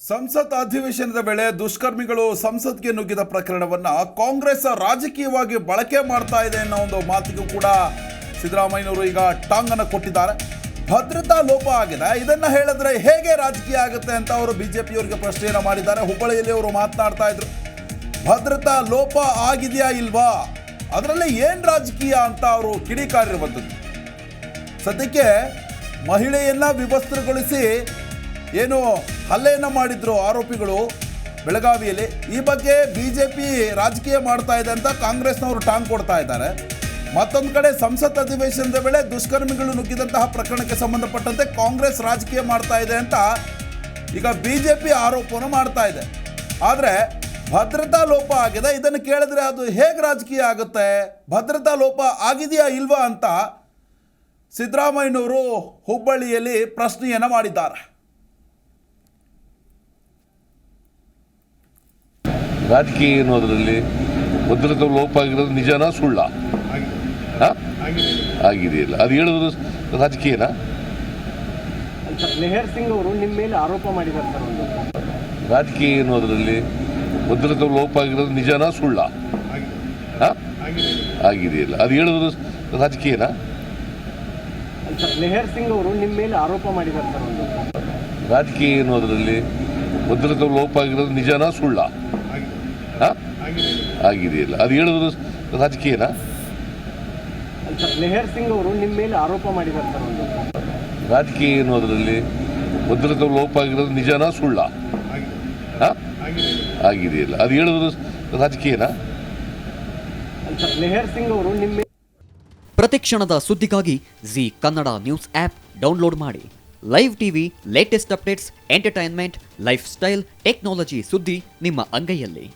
ಸಂಸತ್ ಅಧಿವೇಶನದ ವೇಳೆ ದುಷ್ಕರ್ಮಿಗಳು ಸಂಸತ್ಗೆ ನುಗ್ಗಿದ ಪ್ರಕರಣವನ್ನ ಕಾಂಗ್ರೆಸ್ ರಾಜಕೀಯವಾಗಿ ಬಳಕೆ ಮಾಡ್ತಾ ಇದೆ ಅನ್ನೋ ಒಂದು ಮಾತಿಗೂ ಕೂಡ ಸಿದ್ದರಾಮಯ್ಯನವರು ಈಗ ಟಾಂಗ್ ಅನ್ನು ಕೊಟ್ಟಿದ್ದಾರೆ. ಭದ್ರತಾ ಲೋಪ ಆಗಿದೆ. ಇದನ್ನ ಹೇಳಿದ್ರೆ ಹೇಗೆ ರಾಜಕೀಯ ಆಗುತ್ತೆ ಅಂತ ಅವರು ಬಿಜೆಪಿಯವರಿಗೆ ಪ್ರಶ್ನೆಯನ್ನು ಮಾಡಿದ್ದಾರೆ. ಹುಬ್ಬಳ್ಳಿಯಲ್ಲಿ ಅವರು ಮಾತನಾಡ್ತಾ ಇದ್ರು. ಭದ್ರತಾ ಲೋಪ ಆಗಿದೆಯಾ ಇಲ್ವಾ? ಅದರಲ್ಲಿ ಏನ್ ರಾಜಕೀಯ ಅಂತ ಅವರು ಕಿಡಿಕಾರಿರುವಂಥದ್ದು. ಸದ್ಯಕ್ಕೆ ಮಹಿಳೆಯನ್ನ ವಿವಸ್ತ್ರಗೊಳಿಸಿ ಏನು ಹಲ್ಲೆಯನ್ನು ಮಾಡಿದ್ರು ಆರೋಪಿಗಳು ಬೆಳಗಾವಿಯಲ್ಲಿ. ಈ ಬಗ್ಗೆ ಬಿ ಜೆ ಪಿ ರಾಜಕೀಯ ಮಾಡ್ತಾ ಇದೆ ಅಂತ ಕಾಂಗ್ರೆಸ್ನವರು ಟಾಂಗ್ ಕೊಡ್ತಾ ಇದ್ದಾರೆ. ಮತ್ತೊಂದು ಕಡೆ ಸಂಸತ್ ಅಧಿವೇಶನದ ವೇಳೆ ದುಷ್ಕರ್ಮಿಗಳು ನುಗ್ಗಿದಂತಹ ಪ್ರಕರಣಕ್ಕೆ ಸಂಬಂಧಪಟ್ಟಂತೆ ಕಾಂಗ್ರೆಸ್ ರಾಜಕೀಯ ಮಾಡ್ತಾ ಇದೆ ಅಂತ ಈಗ ಬಿ ಜೆ ಪಿ ಆರೋಪವನ್ನು ಮಾಡ್ತಾ ಇದೆ. ಆದರೆ ಭದ್ರತಾ ಲೋಪ ಆಗಿದೆ. ಇದನ್ನು ಕೇಳಿದ್ರೆ ಅದು ಹೇಗೆ ರಾಜಕೀಯ ಆಗುತ್ತೆ? ಭದ್ರತಾ ಲೋಪ ಆಗಿದೆಯಾ ಇಲ್ವಾ ಅಂತ ಸಿದ್ದರಾಮಯ್ಯನವರು ಹುಬ್ಬಳ್ಳಿಯಲ್ಲಿ ಪ್ರಶ್ನೆಯನ್ನು ಮಾಡಿದ್ದಾರೆ. ರಾಜಕೀಯ ಅನ್ನೋದ್ರಲ್ಲಿ ಭದ್ರತೆ ಲೋಪ ಆಗಿರೋದು ನಿಜಾನ ಸುಳ್ಳ? ಆಗಿದೆಯಲ್ಲ. ಅದು ಹೇಳೋದು ರಾಜಕೀಯನಾ? ಲೆಹರ್ ಸಿಂಗ್ ಅವರು ನಿಮ್ಮ ಮೇಲೆ ಆರೋಪ ಮಾಡಿದ್ದಾರೆ ಸರ್ ಒಂದು. ರಾಜಕೀಯ ಅನ್ನೋದ್ರಲ್ಲಿ ಭದ್ರತೆ ಲೋಪ ಆಗಿರೋದು ನಿಜಾನ ಸುಳ್ಳ? ಆಗಿದೆಯಲ್ಲ. ಅದು ಹೇಳೋದು ರಾಜಕೀಯನಾ? ಲೆಹರ್ ಸಿಂಗ್ ಅವರು ನಿಮ್ಮ ಮೇಲೆ ಆರೋಪ ಮಾಡಿದ್ದಾರೆ ಸರ್ ಒಂದು. ರಾಜಕೀಯ ಅನ್ನೋದ್ರಲ್ಲಿ ಭದ್ರತೆ ಲೋಪ ಆಗಿರೋದು ನಿಜಾನ ಸುಳ್ಳ? ಆಗಿದೆಯಲ್ಲ. ಅದು ಹೇಳೋದು ರಾಜಕೀಯನಾ? ಸರ್ ಲೆಹರ್ ಸಿಂಗ್ ಅವರು ನಿಮ್ಮ ಮೇಲೆ ಆರೋಪ ಮಾಡಿದ್ದಾರೆ ಸರ್ ಒಂದು. ರಾಜಕೀಯ ಅನ್ನೋದರಲ್ಲಿ ಭದ್ರತೆ ಲೋಪ ಆಗಿರೋದು ನಿಜನಾ ಸುಳ್ಳ? ಆಗಿದೆಯಲ್ಲ. ಅದು ಹೇಳೋದು ರಾಜಕೀಯನಾ? ಸರ್ ಲೆಹರ್ ಸಿಂಗ್ ಅವರು ನಿಮ್ಮ ಮೇಲೆ ಪ್ರತಿಕ್ಷಣದ ಸುದ್ದಿಗಾಗಿ Zee Kannada news app download ಮಾಡಿ. Live TV latest updates entertainment lifestyle technology ಸುದ್ದಿ ನಿಮ್ಮ ಅಂಗೈಯಲ್ಲಿ.